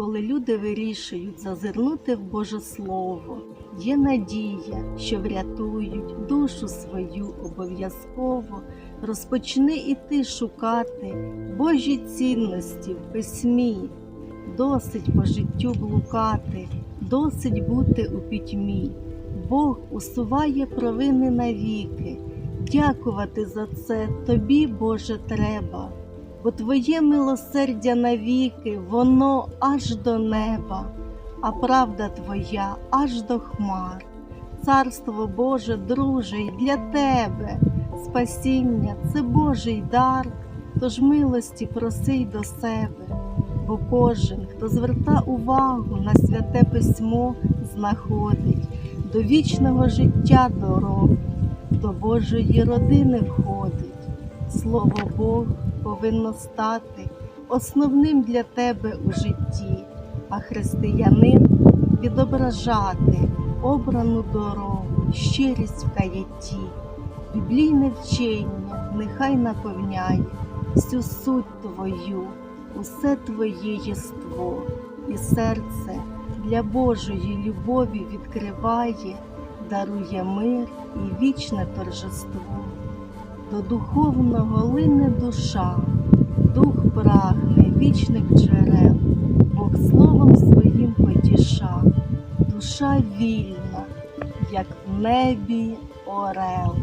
коли люди вирішують зазирнути в Боже Слово, є надія, що врятують душу свою обов'язково, розпочни і ти шукати Божі цінності в письмі. Досить по життю блукати, досить бути у пітьмі. Бог усуває провини навіки. Дякувати за це тобі, Боже, треба, бо Твоє милосердя навіки, воно аж до неба, а правда Твоя аж до хмар. Царство Боже, друже, й для тебе, спасіння це Божий дар, тож милості проси й до себе, бо кожен, хто зверта увагу на святе письмо, знаходить до вічного життя дорогу, до Божої родини входить. Слово Бог повинно стати основним для тебе у житті, а християнин відображати обрану дорогу, щирість в каятті, біблійне вчення нехай наповняє всю суть твою, усе твоє єство, і серце для Божої любові відкриває, дарує мир і вічне торжество. До духовного лине душа, дух прагне вічних джерел, Бог словом своїм потіша, душа вільна, як в небі орел.